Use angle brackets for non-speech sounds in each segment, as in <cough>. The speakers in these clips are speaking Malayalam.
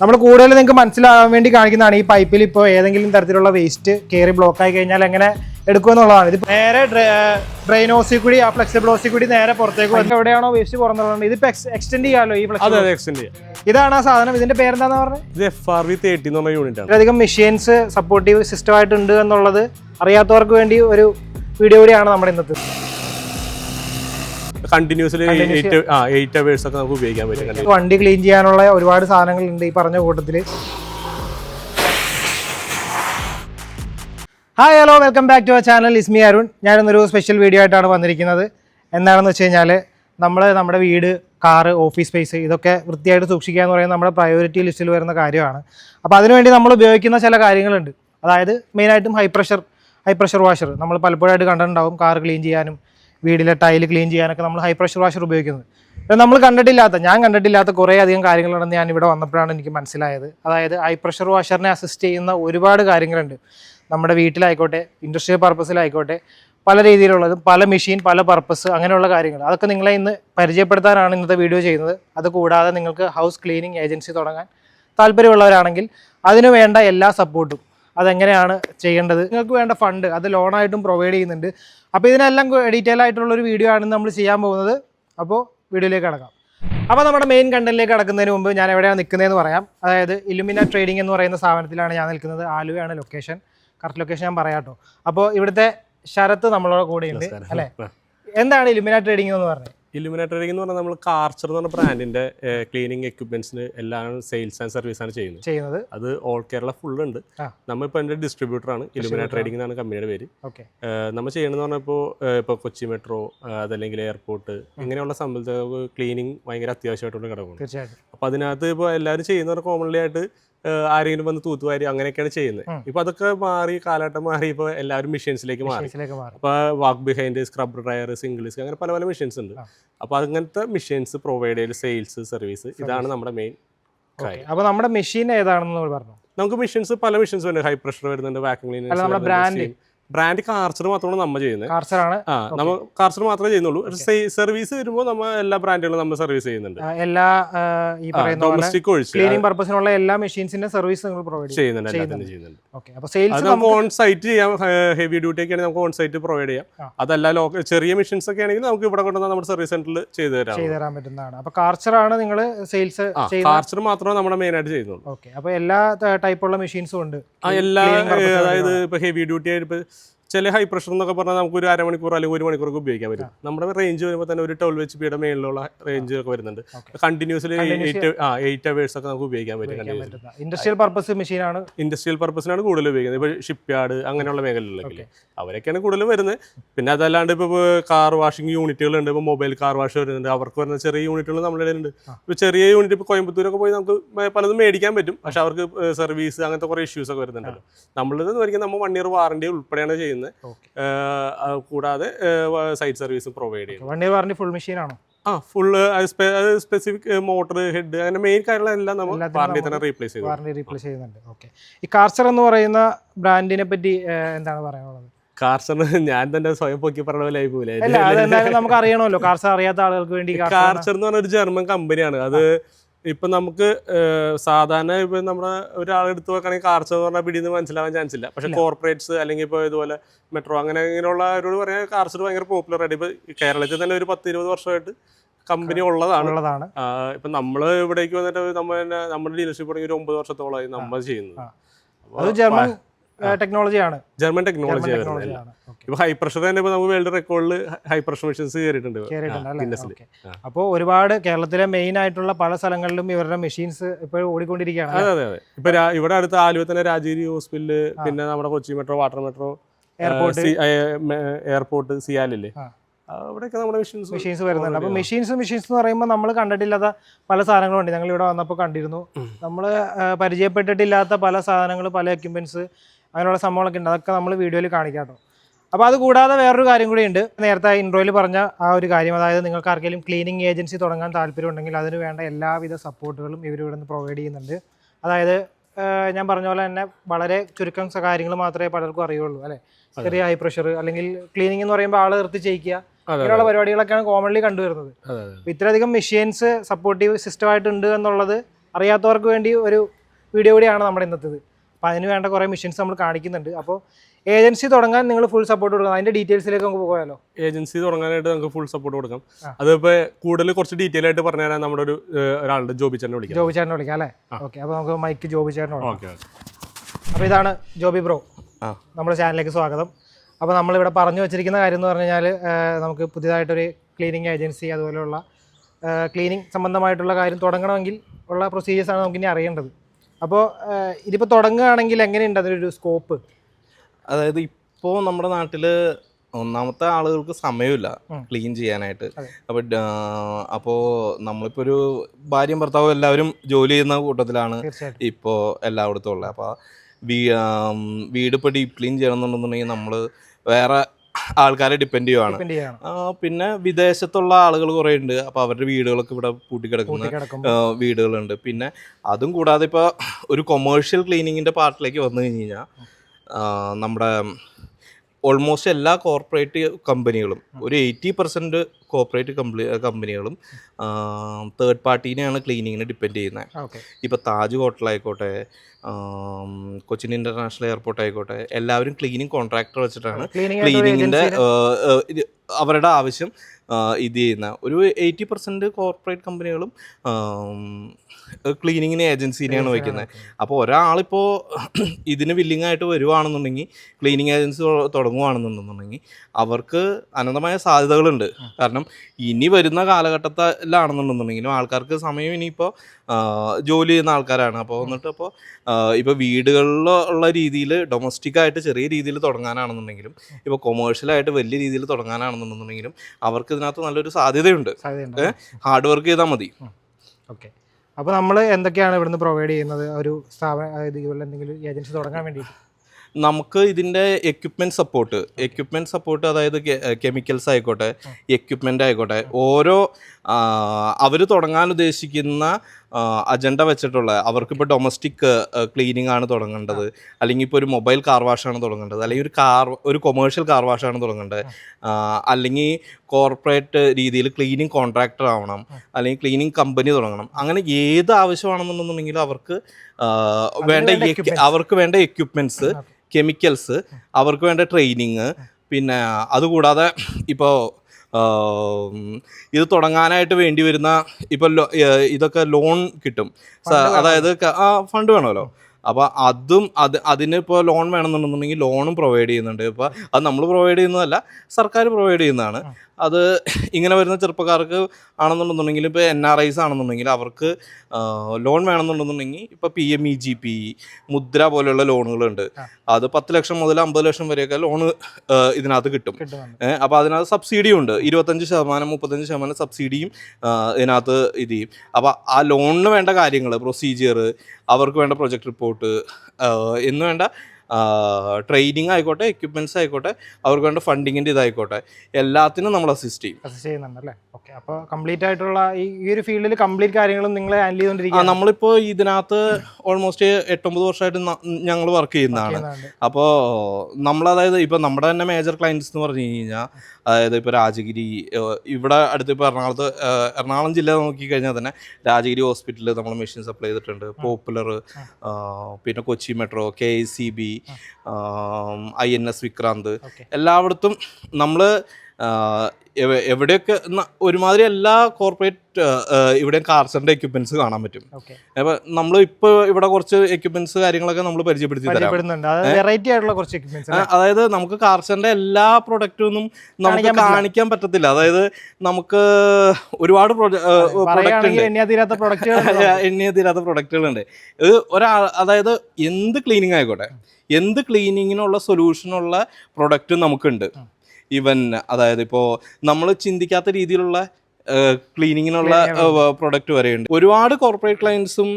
നമ്മൾ കൂടുതൽ നിങ്ങൾക്ക് മനസ്സിലാവാൻ വേണ്ടി കാണിക്കുന്നതാണ് ഈ പൈപ്പിൽ ഇപ്പോൾ ഏതെങ്കിലും തരത്തിലുള്ള വേസ്റ്റ് കയറി ബ്ലോക്ക് ആയി കഴിഞ്ഞാൽ എങ്ങനെ എടുക്കുമെന്നുള്ളതാണ് ഇത് നേരെ ഡ്രെയിൻ ഓസി കൂടി ആ ഫ്ലെക്സിബിൾ ഓസി കൂടി നേരെ പുറത്തേക്ക് വന്നു എവിടെയാണോ വേസ്റ്റ് പുറന്നുള്ളത് ഇത് എക്സ്റ്റെൻഡ് ചെയ്യാമല്ലോ ഈ എക്സ്റ്റെൻഡ് ഇതാണ് ആ സാധനം. ഇതിന്റെ പേരെന്താന്ന് പറഞ്ഞത് ഇത് എഫ് ആർ വി തേർട്ടി എന്ന് പറഞ്ഞ യൂണിറ്റ് വളരെയധികം മെഷീൻസ് സപ്പോർട്ടീവ് സിസ്റ്റം ആയിട്ടുണ്ട് എന്നുള്ളത് അറിയാത്തവർക്ക് വേണ്ടി ഒരു വീഡിയോ കൂടിയാണ് നമ്മുടെ ഇന്നത്തെ. കണ്ടിന്യൂസ്ലി എയ്റ്റ് അവേഴ്സ് ഒക്കെ നമുക്ക് ഉപയോഗിക്കാൻ പറ്റും. വണ്ടി ക്ലീൻ ചെയ്യാനുള്ള ഒരുപാട് സാധനങ്ങളുണ്ട് ഈ പറഞ്ഞ കൂട്ടത്തിൽ hi hello welcome back to our channel ഇസ്മി അരുൺ ഞാനിന്നൊരു സ്പെഷ്യൽ വീഡിയോ ആയിട്ടാണ് വന്നിരിക്കുന്നത്. എന്താണെന്ന് വെച്ച് കഴിഞ്ഞാൽ നമ്മൾ നമ്മുടെ വീട് കാറ് ഓഫീസ് സ്പേസ് ഇതൊക്കെ വൃത്തിയായിട്ട് സൂക്ഷിക്കുക എന്ന് പറയുന്നത് നമ്മുടെ പ്രയോറിറ്റി ലിസ്റ്റിൽ വരുന്ന കാര്യമാണ്. അപ്പോൾ അതിനുവേണ്ടി നമ്മൾ ഉപയോഗിക്കുന്ന ചില കാര്യങ്ങളുണ്ട്. അതായത് മെയിനായിട്ടും high pressure high pressure washer നമ്മൾ പലപ്പോഴായിട്ട് കണ്ടിട്ടുണ്ടാവും കാർ ക്ലീൻ ചെയ്യാനും. വീടിലെ ടൈൽ ക്ലീൻ ചെയ്യാനൊക്കെ നമ്മൾ ഹൈ പ്രഷർ വാഷർ ഉപയോഗിക്കുന്നത്. നമ്മൾ കണ്ടിട്ടില്ലാത്ത ഞാൻ കണ്ടിട്ടില്ലാത്ത കുറേ അധികം കാര്യങ്ങളുണ്ടെന്ന് ഞാൻ ഇവിടെ വന്നപ്പോഴാണ് എനിക്ക് മനസ്സിലായത്. അതായത് ഹൈ പ്രഷർ വാഷറിനെ അസിസ്റ്റ് ചെയ്യുന്ന ഒരുപാട് കാര്യങ്ങളുണ്ട്. നമ്മുടെ വീട്ടിലായിക്കോട്ടെ ഇൻഡസ്ട്രിയൽ പർപ്പസിലായിക്കോട്ടെ പല രീതിയിലുള്ളത് പല മെഷീൻ പല പർപ്പസ് അങ്ങനെയുള്ള കാര്യങ്ങൾ. അതൊക്കെ നിങ്ങളെ ഇന്ന് പരിചയപ്പെടുത്താനാണ് ഇന്നത്തെ വീഡിയോ ചെയ്യുന്നത്. അത് കൂടാതെ നിങ്ങൾക്ക് ഹൗസ് ക്ലീനിങ് ഏജൻസി തുടങ്ങാൻ താല്പര്യമുള്ളവരാണെങ്കിൽ അതിനു വേണ്ട എല്ലാ സപ്പോർട്ടും അതെങ്ങനെയാണ് ചെയ്യേണ്ടത്? നിങ്ങൾക്ക് വേണ്ട ഫണ്ട് അത് ലോണായിട്ടും പ്രൊവൈഡ് ചെയ്യുന്നുണ്ട്. അപ്പോൾ ഇതിനെല്ലാം ഡീറ്റെയിൽ ആയിട്ടുള്ള ഒരു വീഡിയോ ആണ് നമ്മൾ ചെയ്യാൻ പോകുന്നത്. അപ്പോൾ വീഡിയോയിലേക്ക് കടക്കാം. അപ്പോൾ നമ്മുടെ മെയിൻ കണ്ടന്റിലേക്ക് കടക്കുന്നതിന് മുമ്പ് ഞാൻ എവിടെയാണ് നിൽക്കുന്നതെന്ന് പറയാം. അതായത് ഇലുമിന ട്രേഡിംഗ് എന്ന് പറയുന്ന സ്ഥാപനത്തിലാണ് ഞാൻ നിൽക്കുന്നത്. ആലുവയാണ് ലൊക്കേഷൻ കറക്റ്റ് ലൊക്കേഷൻ ഞാൻ പറയാം കേട്ടോ. അപ്പോൾ ഇവിടുത്തെ ശരത്ത് നമ്മളോട് കൂടെയുണ്ട് അല്ലേ? എന്താണ് ഇലുമിന ട്രേഡിംഗ് എന്ന് പറഞ്ഞത്? ഇലുമിനേറ്ററിംഗ് എന്ന് പറഞ്ഞാൽ നമ്മൾ കാർച്ചർ എന്ന് പറഞ്ഞ ബ്രാൻഡിന്റെ ക്ലീനിങ് എക്യുപ്മെന്റ്സിന് എല്ലാം സെയിൽസ് ആൻഡ് സർവീസ് ആണ് ചെയ്യുന്നത്. ചെയ്യുന്നത്. അത് ഓൾ കേരള ഫുൾ ഉണ്ട്. നമ്മളിപ്പോൾ എന്റെ ഡിസ്ട്രിബ്യൂട്ടർ ആണ് ഇലുമിന ട്രേഡിംഗ് എന്നാണ് കമ്പനിയുടെ പേര്. നമ്മൾ ചെയ്യണമെന്ന് പറഞ്ഞപ്പോൾ ഇപ്പോൾ കൊച്ചി മെട്രോ അതല്ലെങ്കിൽ എയർപോർട്ട് ഇങ്ങനെയുള്ള സംബന്ധിച്ച് ക്ലീനിങ് ഭയങ്കര അത്യാവശ്യമായിട്ടുള്ള ഘടകമാണ് അപ്പൊ അപ്പോൾ അതിനകത്ത് ഇപ്പോൾ എല്ലാവരും ചെയ്യുന്നവർ കോമൺലി ആയിട്ട് ആരെങ്കിലും വന്ന് തൂത്തുവാരി അങ്ങനെയൊക്കെയാണ് ചെയ്യുന്നത്. ഇപ്പൊ അതൊക്കെ മാറി കാലഘട്ടം മാറി ഇപ്പൊ എല്ലാവരും മെഷീൻസിലേക്ക് മാറി. അപ്പൊ walk behind scrub dryer singles അങ്ങനെ പല പല മെഷീൻസ് ഉണ്ട്. അപ്പൊ അങ്ങനത്തെ മെഷീൻസ് പ്രൊവൈഡ് ചെയ്ത് സെയിൽസ് സർവീസ് ഇതാണ് നമ്മുടെ മെയിൻ അപ്പൊ നമ്മുടെ മെഷീൻ ഏതാണെന്ന് പറഞ്ഞു? നമുക്ക് മെഷീൻസ് പല മെഷീൻസ് ഉണ്ട്. ഹൈ പ്രഷർ വരുന്നുണ്ട് vacuum cleaner brand? Brand Karcher മാത്രമാണ് നമ്മൾ ചെയ്യുന്നത് കാർച്ചറാണ് ആ നമ്മൾ കാർച്ചർ മാത്രമേ ചെയ്യുന്നുള്ളൂ. സർവീസ് വരുമ്പോൾ നമ്മൾ എല്ലാ ബ്രാൻഡുകളും നമ്മൾ സർവീസ് ചെയ്യുന്നുണ്ട്. എല്ലാ ഈ പറയുന്ന ഡൊമസ്റ്റിക് ഒഴിച്ച് ക്ലീനിങ് പർപ്പസിനുള്ള എല്ലാ മെഷീൻസിന്റെ സർവീസ് നിങ്ങൾ പ്രൊവൈഡ് ചെയ്യും. ചെയ്യുന്നുണ്ട് എല്ലാത്തിനും ചെയ്യുന്നുണ്ട്. ഓക്കെ അപ്പോൾ സെയിൽസ് നമുക്ക് ഓൺ സൈറ്റ് ചെയ്യാം ഹെവി ഡ്യൂട്ടി ഒക്കെ ആണെങ്കിൽ നമുക്ക് ഓൺ സൈറ്റ് പ്രൊവൈഡ് ചെയ്യാം. അതല്ല ലോക്കൽ ചെറിയ മെഷീൻസ് ഒക്കെ ആണെങ്കിൽ നമുക്ക് ഇവിടെ കൊണ്ടുവന്നാൽ നമ്മുടെ സർവീസ് സെന്ററിൽ ചെയ്തു തരാം. ചെയ്തു തരാൻ പറ്റുന്നതാണ്. അപ്പോൾ കാർച്ചറാണ് നിങ്ങൾ സെയിൽസ് കാർച്ചർ മാത്രമേ നമ്മുടെ മെയിൻ ആയിട്ട് ചെയ്യുന്നുള്ളൂ. ഓക്കെ അപ്പോൾ എല്ലാ ടൈപ്പുള്ള മെഷീൻസും ഉണ്ട്. ആ എല്ലാ അതായത് ഇപ്പൊ ഹെവി ഡ്യൂട്ടി ആയിട്ട് ചില ഹൈ പ്രഷർ എന്നൊക്കെ പറഞ്ഞാൽ നമുക്ക് ഒരു അരമണിക്കൂർ അല്ലെങ്കിൽ ഒരു മണിക്കൂറൊക്കെ ഉപയോഗിക്കാൻ പറ്റും. നമ്മുടെ റേഞ്ച് വരുമ്പോൾ തന്നെ ഒരു ട്വൽവ് എച്ച് പിയുടെ മേളിലുള്ള റേഞ്ച് ഒക്കെ വരുന്നുണ്ട്. കണ്ടിന്യൂസ്ലി എയ്റ്റ് ആ എയ്റ്റ് അവേഴ്സ് ഒക്കെ നമുക്ക് ഉപയോഗിക്കാൻ പറ്റും ഇൻഡസ്ട്രിയൽ പർപ്പസ് മെഷീനാണ് ഇൻഡസ്ട്രിയൽ പർപ്പസിനാണ് കൂടുതൽ ഉപയോഗിക്കുന്നത്. ഇപ്പോൾ ഷിപ്പ് യാർഡ് അങ്ങനെയുള്ള മേഖലകളിലൊക്കെ അവരൊക്കെയാണ് കൂടുതലും വരുന്നത്. പിന്നെ അതല്ലാണ്ട് ഇപ്പോൾ കാർ വാഷിംഗ് യൂണിറ്റുകൾ ഉണ്ട്. ഇപ്പോൾ മൊബൈൽ കാർ വാഷ് വരുന്നുണ്ട്. അവർക്ക് വരുന്ന ചെറിയ യൂണിറ്റുകൾ നമ്മുടെ ഇടയിലുണ്ട്. ഇപ്പോൾ ചെറിയ യൂണിറ്റ് ഇപ്പോൾ കോയമ്പത്തൂരൊക്കെ പോയി നമുക്ക് പലതും മേടിക്കാൻ പറ്റും. പക്ഷെ അവർക്ക് സർവീസ് അങ്ങനത്തെ കുറേ ഇഷ്യൂസ് ഒക്കെ വരുന്നുണ്ടല്ലോ. നമ്മളിത് മേടിക്കാൻ നമ്മൾ വൺ ഇയർ വാറണ്ടി ഉൾപ്പെടെയാണ് ചെയ്യുന്നത്. അത് കൂടാതെ സൈഡ് സർവീസും പ്രൊവൈഡ് ചെയ്യുന്നത് ഫുൾ വാറണ്ടി ഫുൾ മെഷീനാണോ? ആ ഫുള്ള് സ്പെസിഫിക് മോട്ടർ ഹെഡ് അങ്ങനെ മെയിൻ കാര്യങ്ങളെല്ലാം നമ്മൾ വാറണ്ടി തന്നെ റീപ്ലേസ് ചെയ്തു. വാറണ്ടി റീപ്ലേസ് ചെയ്യുന്നുണ്ട്. ഓക്കെ. ഈ കാർസർ എന്ന് പറയുന്ന ബ്രാൻഡിനെ പറ്റി എന്താണ് പറയാനുള്ളത്? കാർസർ ഞാൻ തന്നെ സ്വയം പൊക്കി പറഞ്ഞ പോലെ ആയി പോലെ നമുക്ക് അറിയണമല്ലോ. കാർസർ അറിയാത്ത ആളുകൾക്ക് വേണ്ടി കാർച്ചർ എന്ന് പറഞ്ഞ ഒരു ജർമ്മൻ കമ്പനിയാണ്. അത് ഇപ്പൊ നമുക്ക് സാധാരണ ഇപ്പൊ നമ്മുടെ ഒരാൾ എടുത്ത് വെക്കുകയാണെങ്കിൽ കാർച്ചർ എന്ന് പറഞ്ഞാൽ പിടിന്ന് മനസ്സിലാവാൻ ചാൻസ് ഇല്ല. പക്ഷെ കോർപ്പറേറ്റ്സ് അല്ലെങ്കിൽ ഇപ്പോൾ ഇതുപോലെ മെട്രോ അങ്ങനെ ഇങ്ങനെയുള്ള അവരോട് പറയാൻ കാർച്ചർ ഭയങ്കര പോപ്പുലർ ആയിട്ട്. ഇപ്പൊ കേരളത്തിൽ തന്നെ ഒരു പത്ത് ഇരുപത് വർഷമായിട്ട് കമ്പനി ഉള്ളതാണ്. ഉള്ളതാണ്. നമ്മൾ ഇപ്പൊ നമ്മൾ ഇവിടേക്ക് വന്നിട്ട് നമ്മൾ നമ്മുടെ ഡീലർഷിപ്പ് തുടങ്ങി ഒരു ഒമ്പത് വർഷത്തോളമായി നമ്മൾ ചെയ്യുന്നത്. ജർമ്മൻ ടെക്നോളജിയാണ്. ജർമ്മൻ ടെക്നോളജി ഇപ്പൊ ഹൈ പ്രഷർ തന്നെ ഇപ്പൊ നമുക്ക് വേൾഡ് റെക്കോർഡിൽ ഹൈ പ്രഷർ മെഷീൻസ് കയറിയിട്ടുണ്ട്. അപ്പോൾ ഒരുപാട് കേരളത്തിലെ മെയിൻ ആയിട്ടുള്ള പല സ്ഥലങ്ങളിലും ഇവരുടെ മെഷീൻസ് ഇപ്പോൾ ഓടിക്കൊണ്ടിരിക്കുകയാണ് അതെ അതെ അതെ. ഇപ്പൊ ഇവിടെ അടുത്ത ആലുവ തന്നെ രാജഗിരി ഹോസ്പിറ്റൽ പിന്നെ നമ്മുടെ Kochi metro water metro airport airport സിയാലില്ലേ അവിടെയൊക്കെ നമ്മുടെ മെഷീൻസ് മെഷീൻസ് വരുന്നുണ്ട്. അപ്പോൾ മെഷീൻസ് മെഷീൻസ് എന്ന് പറയുമ്പോൾ നമ്മൾ കണ്ടിട്ടില്ലാത്ത പല സാധനങ്ങളുണ്ട്. ഞങ്ങൾ ഇവിടെ വന്നപ്പോൾ കണ്ടിരുന്നു. നമ്മൾ പരിചയപ്പെട്ടിട്ടില്ലാത്ത പല സാധനങ്ങൾ പല എക്യുപ്മെന്റ്സ് അങ്ങനെയുള്ള സംഭവങ്ങളൊക്കെ ഉണ്ട്. അതൊക്കെ നമ്മൾ വീഡിയോയിൽ കാണിക്കാം കേട്ടോ. അപ്പോൾ അത് കൂടാതെ വേറൊരു കാര്യം കൂടി ഉണ്ട്. നേരത്തെ ഇൻട്രോയിൽ പറഞ്ഞ ആ ഒരു കാര്യം അതായത് നിങ്ങൾക്ക് ആർക്കെങ്കിലും ക്ലീനിങ് ഏജൻസി തുടങ്ങാൻ താല്പര്യമുണ്ടെങ്കിൽ അതിന് വേണ്ട എല്ലാവിധ സപ്പോർട്ടുകളും ഇവർ ഇവിടെ നിന്ന് പ്രൊവൈഡ് ചെയ്യുന്നുണ്ട്. അതായത് ഞാൻ പറഞ്ഞ പോലെ തന്നെ വളരെ ചുരുക്കം കാര്യങ്ങൾ മാത്രമേ പലർക്കും അറിയുള്ളൂ അല്ലേ? ചെറിയ ഹൈ പ്രഷർ അല്ലെങ്കിൽ ക്ലീനിങ് എന്ന് പറയുമ്പോൾ ആൾ നിർത്തി ചെയ്യിക്കുക. അങ്ങനെയുള്ള ഇങ്ങനെയുള്ള പരിപാടികളൊക്കെയാണ് കോമൺലി കണ്ടുവരുന്നത്. ഇത്രയധികം മെഷീൻസ് സപ്പോർട്ടീവ് സിസ്റ്റമായിട്ടുണ്ട് എന്നുള്ളത് അറിയാത്തവർക്ക് വേണ്ടി ഒരു വീഡിയോ കൂടിയാണ് നമ്മുടെ ഇന്നത്തേത്. അപ്പോൾ അതിന് വേണ്ട കുറേ മെഷീൻസ് നമ്മൾ കാണിക്കുന്നുണ്ട്. അപ്പോൾ ഏജൻസി തുടങ്ങാൻ നിങ്ങൾ ഫുൾ സപ്പോർട്ട് കൊടുക്കണം. അതിന്റെ ഡീറ്റെയിൽസിലേക്ക് നമുക്ക് പോയാലോ? ഏജൻസി തുടങ്ങാനായിട്ട് നമുക്ക് ഫുൾ സപ്പോർട്ട് കൊടുക്കാം. അതിപ്പോൾ അതിപ്പോ കൂടുതൽ കുറച്ച് ഡീറ്റെയിൽ ആയിട്ട് പറഞ്ഞു തരാൻ നമ്മുടെ ഒരു ഒരാളുടെ ജോബി ചേട്ടനെ വിളിക്കാം. ജോബി ചേട്ടനെ വിളിക്കാം അല്ലേ. ഓക്കെ അപ്പോൾ നമുക്ക് മൈക്ക് ജോബി ചേട്ടനെ വിളിക്കാം ഓക്കെ. അപ്പോൾ ഇതാണ് ജോബി ബ്രോ. ആ. നമ്മുടെ ചാനലിലേക്ക് സ്വാഗതം. അപ്പോൾ നമ്മളിവിടെ പറഞ്ഞു വെച്ചിരിക്കുന്ന കാര്യം എന്ന് പറഞ്ഞു കഴിഞ്ഞാൽ നമുക്ക് പുതിയതായിട്ടൊരു ക്ലീനിങ് ഏജൻസി അതുപോലെയുള്ള ക്ലീനിങ് സംബന്ധമായിട്ടുള്ള കാര്യം തുടങ്ങണമെങ്കിൽ ഉള്ള പ്രൊസീജിയേഴ്സാണ് നമുക്കിനി അറിയേണ്ടത്. അപ്പോൾ ഇതിപ്പോൾ തുടങ്ങുകയാണെങ്കിൽ എങ്ങനെയുണ്ട് അതിനൊരു സ്കോപ്പ് അതായത് ഇപ്പോൾ നമ്മുടെ നാട്ടിൽ ഒന്നാമത്തെ ആളുകൾക്ക് സമയമില്ല ക്ലീൻ ചെയ്യാനായിട്ട്. അപ്പോൾ അപ്പോൾ നമ്മളിപ്പോൾ ഒരു ഭാര്യയും ഭർത്താവും എല്ലാവരും ജോലി ചെയ്യുന്ന കൂട്ടത്തിലാണ് ഇപ്പോ ഇപ്പോൾ എല്ലായിടത്തും ഉള്ളത്. അപ്പോൾ വീ വീട് ഇപ്പോൾ ഡീപ് ക്ലീൻ ചെയ്യണമെന്നുണ്ടെന്നുണ്ടെങ്കിൽ നമ്മൾ വേറെ ആൾക്കാരെ ഡിപ്പെൻഡ് ചെയ്യുവാണ്. പിന്നെ വിദേശത്തുള്ള ആളുകൾ കുറേ ഉണ്ട് അപ്പോൾ അവരുടെ വീടുകളൊക്കെ ഇവിടെ പൂട്ടിക്കിടക്കുന്ന കിടക്കുന്ന വീടുകളുണ്ട്. പിന്നെ അതും കൂടാതെ ഇപ്പോൾ ഒരു കൊമേഴ്ഷ്യൽ ക്ലീനിങ്ങിന്റെ പാർട്ടിലേക്ക് വന്നു കഴിഞ്ഞു കഴിഞ്ഞാൽ നമ്മുടെ ഓൾമോസ്റ്റ് എല്ലാ കോർപ്പറേറ്റ് കമ്പനികളും ഒരു എയ്റ്റി പെർസെന്റ് കോർപ്പറേറ്റ് കമ്പനി കമ്പനികളും തേർഡ് പാർട്ടീനെയാണ് ക്ലീനിങ്ങിന് ഡിപ്പെൻഡ് ചെയ്യുന്നത് ഇപ്പോൾ താജ് ഹോട്ടലായിക്കോട്ടെ കൊച്ചിൻ ഇന്റർനാഷണൽ എയർപോർട്ട് ആയിക്കോട്ടെ എല്ലാവരും ക്ലീനിങ് കോൺട്രാക്ടർ വെച്ചിട്ടാണ് ക്ലീനിങ് ക്ലീനിങ്ങിന്റെ അവരുടെ ആവശ്യം ഇത് ചെയ്യുന്ന. ഒരു എയ്റ്റി പെർസെന്റ് കോർപ്പറേറ്റ് കമ്പനികളും ക്ലീനിങ്ങിന് ഏജൻസിനെയാണ് വയ്ക്കുന്നത്. അപ്പോൾ ഒരാളിപ്പോൾ <clears throat> ഇതിന് വില്ലിംഗ് ആയിട്ട് വരുവാണെന്നുണ്ടെങ്കിൽ ക്ലീനിങ് ഏജൻസി തുടങ്ങുവാണെന്നുണ്ടെന്നുണ്ടെങ്കിൽ അവർക്ക് അനന്തമായ സാധ്യതകളുണ്ട്. കാരണം ഇനി വരുന്ന കാലഘട്ടത്തിലാണെന്നുണ്ടെന്നുണ്ടെങ്കിലും ആൾക്കാർക്ക് സമയം ഇനിയിപ്പോൾ ജോലി ചെയ്യുന്ന ആൾക്കാരാണ്. അപ്പോൾ എന്നിട്ട് അപ്പോൾ ഇപ്പോൾ വീടുകളിലുള്ള രീതിയിൽ ഡൊമസ്റ്റിക്കായിട്ട് ചെറിയ രീതിയിൽ തുടങ്ങാനാണെന്നുണ്ടെങ്കിലും ഇപ്പോൾ കൊമേഴ്ഷ്യലായിട്ട് വലിയ രീതിയിൽ തുടങ്ങാനാണെന്നുണ്ടെന്നുണ്ടെങ്കിലും അവർക്ക് ഇതിനകത്ത് നല്ലൊരു സാധ്യതയുണ്ട്. ഹാർഡ് വർക്ക് ചെയ്താൽ മതി. ഓക്കെ. അപ്പോൾ നമ്മൾ എന്തൊക്കെയാണ് ഇവിടുന്ന് പ്രൊവൈഡ് ചെയ്യുന്നത്? ഒരു സ്ഥാപനം ഇതുപോലെ എന്തെങ്കിലും ഏജൻസി തുടങ്ങാൻ വേണ്ടി നമുക്ക് ഇതിന്റെ എക്യുപ്മെന്റ് സപ്പോർട്ട് എക്യുപ്മെന്റ് സപ്പോർട്ട് അതായത് കെമിക്കൽസ് ആയിക്കോട്ടെ എക്യുപ്മെന്റ് ആയിക്കോട്ടെ ഓരോ അവർ തുടങ്ങാൻ ഉദ്ദേശിക്കുന്ന അജണ്ട വെച്ചിട്ടുള്ള അവർക്കിപ്പോൾ ഡൊമസ്റ്റിക് ക്ലീനിങ് ആണ് തുടങ്ങേണ്ടത്. അല്ലെങ്കിൽ ഇപ്പോൾ ഒരു മൊബൈൽ കാർ വാഷ് ആണ് തുടങ്ങേണ്ടത്. അല്ലെങ്കിൽ ഒരു കാർ ഒരു കൊമേഴ്ഷ്യൽ കാർ വാഷാണ് തുടങ്ങേണ്ടത്. ആ, അല്ലെങ്കിൽ കോർപ്പറേറ്റ് രീതിയിൽ ക്ലീനിങ് കോൺട്രാക്ടർ ആവണം. അല്ലെങ്കിൽ ക്ലീനിങ് കമ്പനി തുടങ്ങണം. അങ്ങനെ ഏത് ആവശ്യമാണെന്നുണ്ടെന്നുണ്ടെങ്കിലും അവർക്ക് വേണ്ട അവർക്ക് വേണ്ട എക്യുപ്മെന്റ്സ് കെമിക്കൽസ് അവർക്ക് വേണ്ട ട്രെയിനിങ് പിന്നെ അതുകൂടാതെ ഇപ്പോൾ ഇത് തുടങ്ങാനായിട്ട് വേണ്ടി വരുന്ന ഇപ്പോൾ ഇതൊക്കെ ലോൺ കിട്ടും. അതായത് ആ ഫണ്ട് വേണമല്ലോ. അപ്പോൾ അതും അത് അതിന് ഇപ്പോൾ ലോൺ വേണമെന്നുണ്ടെന്നുണ്ടെങ്കിൽ ലോണും പ്രൊവൈഡ് ചെയ്യുന്നുണ്ട്. ഇപ്പോൾ അത് നമ്മൾ പ്രൊവൈഡ് ചെയ്യുന്നതല്ല സർക്കാർ പ്രൊവൈഡ് ചെയ്യുന്നതാണ്. അത് ഇങ്ങനെ വരുന്ന ചെറുപ്പക്കാർക്ക് ആണെന്നുണ്ടെന്നുണ്ടെങ്കിൽ ഇപ്പോൾ എൻ ആർ ഐസ് ആണെന്നുണ്ടെങ്കിൽ അവർക്ക് ലോൺ വേണമെന്നുണ്ടെന്നുണ്ടെങ്കിൽ ഇപ്പോൾ P M E G P Mudra പോലെയുള്ള ലോണുകളുണ്ട്. അത് പത്ത് ലക്ഷം മുതൽ അമ്പത് ലക്ഷം വരെയൊക്കെ ലോണ് ഇതിനകത്ത് കിട്ടും. അപ്പോൾ അതിനകത്ത് സബ്സിഡിയും ഉണ്ട്. ഇരുപത്തഞ്ച് ശതമാനം മുപ്പത്തഞ്ച് ശതമാനം സബ്സിഡിയും ഇതിനകത്ത് ഇത് ചെയ്യും. അപ്പോൾ ആ ലോണിന് വേണ്ട കാര്യങ്ങൾ പ്രൊസീജിയർ അവർക്ക് വേണ്ട പ്രൊജക്ട് റിപ്പോർട്ട് എന്ന് വേണ്ട ട്രെയിനിങ് ആയിക്കോട്ടെ എക്യുപ്മെന്റ്സ് ആയിക്കോട്ടെ അവർക്ക് വേണ്ട ഫണ്ടിങ്ങിന്റെ ഇതായിക്കോട്ടെ എല്ലാത്തിനും നമ്മൾ അസിസ്റ്റ് ചെയ്യും. അസിസ്റ്റ് ചെയ്യുന്നുണ്ട് അല്ലേ ഓക്കെ അപ്പോൾ കംപ്ലീറ്റ് ആയിട്ടുള്ള ഈ ഒരു ഫീൽഡിൽ കംപ്ലീറ്റ് കാര്യങ്ങളും നിങ്ങൾ ഹാൻഡിൽ ചെയ്തുകൊണ്ടിരിക്കുക നമ്മളിപ്പോൾ ഇതിനകത്ത് ഓൾമോസ്റ്റ് എട്ടൊമ്പത് വർഷമായിട്ട് ഞങ്ങൾ വർക്ക് ചെയ്യുന്നതാണ്. അപ്പോൾ നമ്മൾ അതായത് ഇപ്പോൾ നമ്മുടെ തന്നെ മേജർ ക്ലയന്റ്സ് എന്ന് പറഞ്ഞു കഴിഞ്ഞാൽ അതായത് ഇപ്പോൾ രാജഗിരി ഇവിടെ അടുത്ത് ഇപ്പോൾ എറണാകുളത്ത് എറണാകുളം ജില്ല നോക്കിക്കഴിഞ്ഞാൽ തന്നെ രാജഗിരി ഹോസ്പിറ്റലിൽ നമ്മൾ മെഷീൻ സപ്ലൈ ചെയ്തിട്ടുണ്ട്. പോപ്പുലർ പിന്നെ Kochi metro K C B I N S Vikrant. എല്ലായിടത്തും നമ്മൾ എവിടെയൊക്കെ ഒരുമാതിരി എല്ലാ കോർപ്പറേറ്റ് ഇവിടെ കാർസറിന്റെ എക്യുപ്മെന്റ്സ് കാണാൻ പറ്റും. അപ്പൊ നമ്മൾ ഇപ്പൊ ഇവിടെ കുറച്ച് എക്യുപ്മെന്റ്സ് കാര്യങ്ങളൊക്കെ നമ്മൾ പരിചയപ്പെടുത്തി വെറൈറ്റി ആയിട്ടുള്ള കുറച്ച് എക്യുപ്മെന്റ്സ് അതായത് നമുക്ക് കാർസറിന്റെ എല്ലാ പ്രൊഡക്റ്റും ഒന്നും നമുക്ക് കാണിക്കാൻ. പറ്റത്തില്ല. അതായത് നമുക്ക് ഒരുപാട് എണ്ണിയ തീരാത്ത പ്രൊഡക്റ്റുകളുണ്ട് ഇത് ഒരാൾ അതായത് എന്ത് ക്ലീനിങ് ആയിക്കോട്ടെ എന്ത് ക്ലീനിങ്ങിനുള്ള സൊല്യൂഷനുള്ള പ്രൊഡക്റ്റും നമുക്കുണ്ട്. ഈവൻ അതായത് ഇപ്പോൾ നമ്മൾ ചിന്തിക്കാത്ത രീതിയിലുള്ള ക്ലീനിങ്ങിനുള്ള പ്രൊഡക്റ്റ് വരെയുണ്ട് ഒരുപാട് കോർപ്പറേറ്റ് ക്ലയൻസും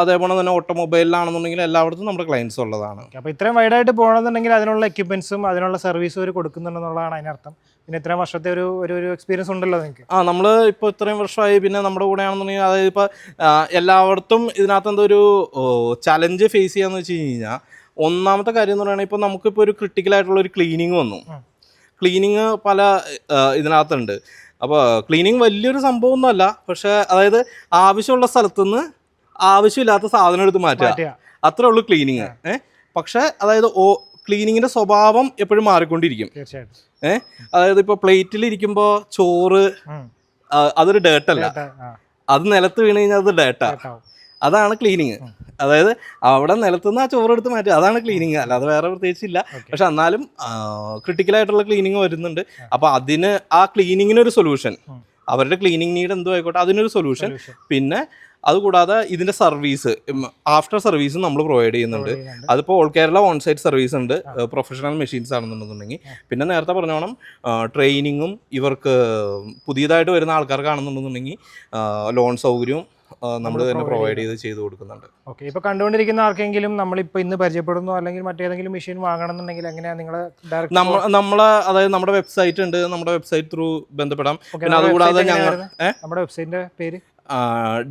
അതേപോലെ തന്നെ ഓട്ടോമൊബൈലിലാണെന്നുണ്ടെങ്കിൽ എല്ലായിടത്തും നമ്മുടെ ക്ലയൻസ് ഉള്ളതാണ്. അപ്പോൾ ഇത്രയും വൈഡായിട്ട് പോകണമെന്നുണ്ടെങ്കിൽ അതിനുള്ള എക്യുപ്മെന്റ്സും അതിനുള്ള സർവീസും അവർ കൊടുക്കുന്നുണ്ടെന്നുള്ളതാണ് അതിനർത്ഥം. പിന്നെ ഇത്രയും വർഷത്തെ ഒരു ഒരു ഒരു എക്സ്പീരിയൻസ് ഉണ്ടല്ലോ നിങ്ങൾക്ക് ആ നമ്മൾ ഇപ്പോൾ ഇത്രയും വർഷമായി പിന്നെ നമ്മുടെ കൂടെ ആണെന്നുണ്ടെങ്കിൽ അതായത് ഇപ്പോൾ എല്ലായിടത്തും ഇതിനകത്ത് എന്തോ ഒരു ചലഞ്ച് ഫേസ് ചെയ്യാന്ന് വെച്ച് കഴിഞ്ഞാൽ ഒന്നാമത്തെ കാര്യം എന്ന് പറയുകയാണെങ്കിൽ ഇപ്പോൾ നമുക്കിപ്പോൾ ഒരു ക്രിട്ടിക്കൽ ആയിട്ടുള്ള ഒരു ക്ലീനിങ് വന്നു. ക്ലീനിങ് പല ഇതിനകത്തുണ്ട്. അപ്പോൾ ക്ലീനിങ് വലിയൊരു സംഭവമൊന്നുമല്ല. പക്ഷേ അതായത് ആവശ്യമുള്ള സ്ഥലത്തുനിന്ന് ആവശ്യമില്ലാത്ത സാധനം എടുത്ത് മാറ്റുക. അത്രേ ഉള്ളൂ ക്ലീനിങ്. ഏഹ് പക്ഷേ അതായത് ഓ ക്ലീനിങ്ങിന്റെ സ്വഭാവം എപ്പോഴും മാറിക്കൊണ്ടിരിക്കും. ഏ? ഏഹ് അതായത് ഇപ്പോൾ പ്ലേറ്റിൽ ഇരിക്കുമ്പോൾ ചോറ് അതൊരു ഡേട്ടല്ല അത് നിലത്ത് വീണ് കഴിഞ്ഞാൽ അത് ഡേട്ട അതാണ് ക്ലീനിങ്. അതായത് അവിടെ നിലത്തുനിന്ന് ആ ചോറ് എടുത്ത് മാറ്റുക. അതാണ് ക്ലീനിങ് അല്ലാതെ വേറെ പ്രത്യേകിച്ചില്ല. പക്ഷെ എന്നാലും ക്രിട്ടിക്കലായിട്ടുള്ള ക്ലീനിങ് വരുന്നുണ്ട്. അപ്പോൾ അതിന് ആ ക്ലീനിങ്ങിനൊരു സൊല്യൂഷൻ അവരുടെ ക്ലീനിങ് നീഡ് എന്തോ ആയിക്കോട്ടെ അതിനൊരു സൊല്യൂഷൻ പിന്നെ അതുകൂടാതെ ഇതിന്റെ സർവീസ് ആഫ്റ്റർ സർവീസ് നമ്മൾ പ്രൊവൈഡ് ചെയ്യുന്നുണ്ട്. ചെയ്യുന്നുണ്ട്. അതിപ്പോൾ all Kerala on site service ഉണ്ട് പ്രൊഫഷണൽ മെഷീൻസ് ആണെന്നുണ്ടെന്നുണ്ടെങ്കിൽ. പിന്നെ നേരത്തെ പറഞ്ഞോണം ട്രെയിനിങ്ങും ഇവർക്ക് പുതിയതായിട്ട് വരുന്ന ആൾക്കാർക്കാണെന്നുണ്ടെന്നുണ്ടെങ്കിൽ ലോൺ സൗകര്യവും നമ്മൾ തന്നെ പ്രൊവൈഡ് ചെയ്ത്. ചെയ്തു കൊടുക്കുന്നുണ്ട്. ഓക്കെ. ഇപ്പൊ കണ്ടുകൊണ്ടിരിക്കുന്ന ആർക്കെങ്കിലും നമ്മളിപ്പോൾ ഇന്ന് പരിചയപ്പെടുന്നു അല്ലെങ്കിൽ മറ്റേതെങ്കിലും മെഷീൻ വാങ്ങണമെന്നുണ്ടെങ്കിൽ എങ്ങനെയാണ് നിങ്ങൾ ഡയറക്റ്റ് നമ്മൾ നമ്മളെ അതായത് നമ്മുടെ വെബ്സൈറ്റ് ഉണ്ട് നമ്മുടെ വെബ്സൈറ്റ് ത്രൂ ബന്ധപ്പെടാം. പിന്നെ അതുകൂടാതെ ഞങ്ങൾ നമ്മുടെ വെബ്സൈറ്റിന്റെ പേര്?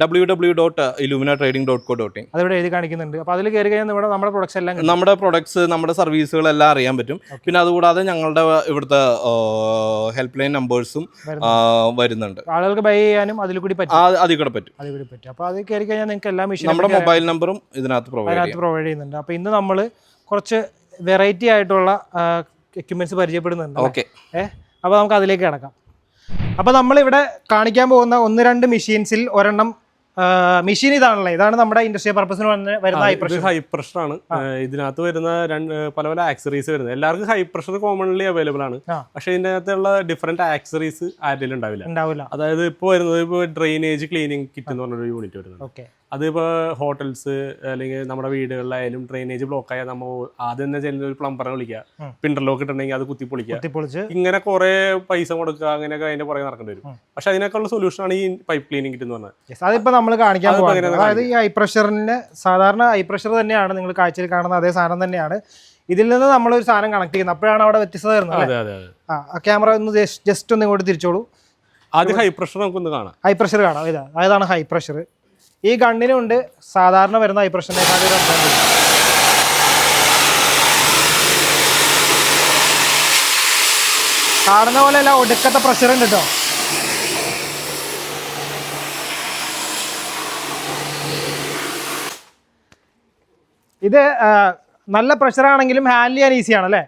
W W dot Illumina trading dot co dot in അതിവിടെ എഴുതി കാണിക്കുന്നുണ്ട്. അപ്പോൾ അതിൽ കയറി കഴിഞ്ഞാൽ നമ്മുടെ നമ്മുടെ പ്രൊഡക്ട്സ് എല്ലാം നമ്മുടെ പ്രൊഡക്ട്സ് നമ്മുടെ സർവീസുകളെല്ലാം അറിയാൻ പറ്റും. പിന്നെ അതുകൂടാതെ ഞങ്ങളുടെ ഇവിടുത്തെ ഹെൽപ്പ് ലൈൻ നമ്പേഴ്സും വരുന്നുണ്ട്. ആളുകൾക്ക് ബൈ ചെയ്യാനും അതിൽ കൂടി പറ്റും. അതിൽ കൂടെ പറ്റും. അതിൽ കൂടി പറ്റും. അപ്പോൾ അത് കയറി കഴിഞ്ഞാൽ നിങ്ങൾക്ക് എല്ലാ നമ്മുടെ മൊബൈൽ നമ്പറും ഇതിനകത്ത് പ്രൊവൈഡ് പ്രൊവൈഡ് ചെയ്യുന്നുണ്ട്. അപ്പൊ ഇന്ന് നമ്മൾ കുറച്ച് വെറൈറ്റി ആയിട്ടുള്ള എക്യുപ്മെന്റ്സ് പരിചയപ്പെടുന്നുണ്ട്? ഓക്കെ ഏഹ് അപ്പോൾ നമുക്ക് അതിലേക്ക് കിടക്കാം. അപ്പോൾ നമ്മളിവിടെ കാണിക്കാൻ പോകുന്ന ഒന്ന് രണ്ട് മെഷീൻസിൽ ഒരെണ്ണം മെഷീൻ ഇതാണല്ലോ? ഇതാണ് നമ്മുടെ ഇൻഡസ്ട്രിയൽ പർപ്പസിന് വരുന്ന ഹൈ പ്രഷർ ഹൈ പ്രഷർ ആണ്. ഇതിനകത്ത് വരുന്ന രണ്ട് പല പല ആക്സറീസ് വരുന്നത്. എല്ലാവർക്കും ഹൈ പ്രഷർ കോമൺലി അവൈലബിൾ ആണ്. പക്ഷെ ഇതിന്റെ അകത്തുള്ള ഡിഫറെന്റ് ആക്സറീസ് ആരുടെ ഉണ്ടാവില്ല. അതായത് ഇപ്പോൾ വരുന്നത് ഇപ്പോൾ ഡ്രെയിനേജ് ക്ലീനിങ് കിറ്റ് എന്ന് പറഞ്ഞൊരു യൂണിറ്റ് വരുന്നത് ഓക്കെ അതിപ്പോൾ ഹോട്ടൽസ് അല്ലെങ്കിൽ നമ്മുടെ വീടുകളിലായാലും ഡ്രെയിനേജ് ബ്ലോക്ക് ആയാൽ നമ്മൾ ആദ്യം തന്നെ ചെല്ലുന്ന ഒരു പ്ലംബറെ വിളിക്കുക. പിണ്ടർലോക്ക് ഇട്ടുണ്ടെങ്കിൽ അത് കുത്തി പൊളിക്കുക ഇങ്ങനെ കുറെ പൈസ കൊടുക്കുക അങ്ങനെയൊക്കെ അതിന്റെ പുറകെ നടക്കേണ്ടി വരും. പക്ഷെ അതിനൊക്കെയുള്ള സൊല്യൂഷൻ ആണ് ഈ പൈപ്പ് ക്ലീനിങ് കിട്ടുന്ന എന്ന് പറഞ്ഞത്. Yes, അതിപ്പോ നമ്മൾ കാണിക്കാൻ അതായത് ഈ ഹൈ പ്രഷറിന് സാധാരണ ഹൈ പ്രഷർ തന്നെയാണ് നിങ്ങൾ കാഴ്ചയിൽ കാണുന്ന അതേ സാധനം തന്നെയാണ്. ഇതിൽ നിന്ന് നമ്മൾ ഒരു സാധനം കണക്ട് ചെയ്യുന്നത് അപ്പോഴാണ് അവിടെ വ്യത്യസ്തത വരുന്നത് ആ ക്യാമറ ഒന്ന് ജസ്റ്റ് ഒന്ന് ഇങ്ങോട്ട് തിരിച്ചോളൂ. ആദ്യം ഹൈ പ്രഷർ നമുക്കൊന്ന് കാണാം. ഹൈ പ്രഷർ കാണാം. ഇതാ അതാണ് ഹൈ പ്രഷർ ഈ ഗണ്ണിനുണ്ട് സാധാരണ വരുന്ന ഐ പ്രഷറിനേക്കാൾ ഒരു. കാണുന്ന പോലെ അല്ല ഒടുക്കത്തെ പ്രഷർ ഉണ്ട് കേട്ടോ ഇത് നല്ല പ്രഷർ ആണെങ്കിലും ഹാൻഡിൽ ചെയ്യാൻ ഈസിയാണ് അല്ലേ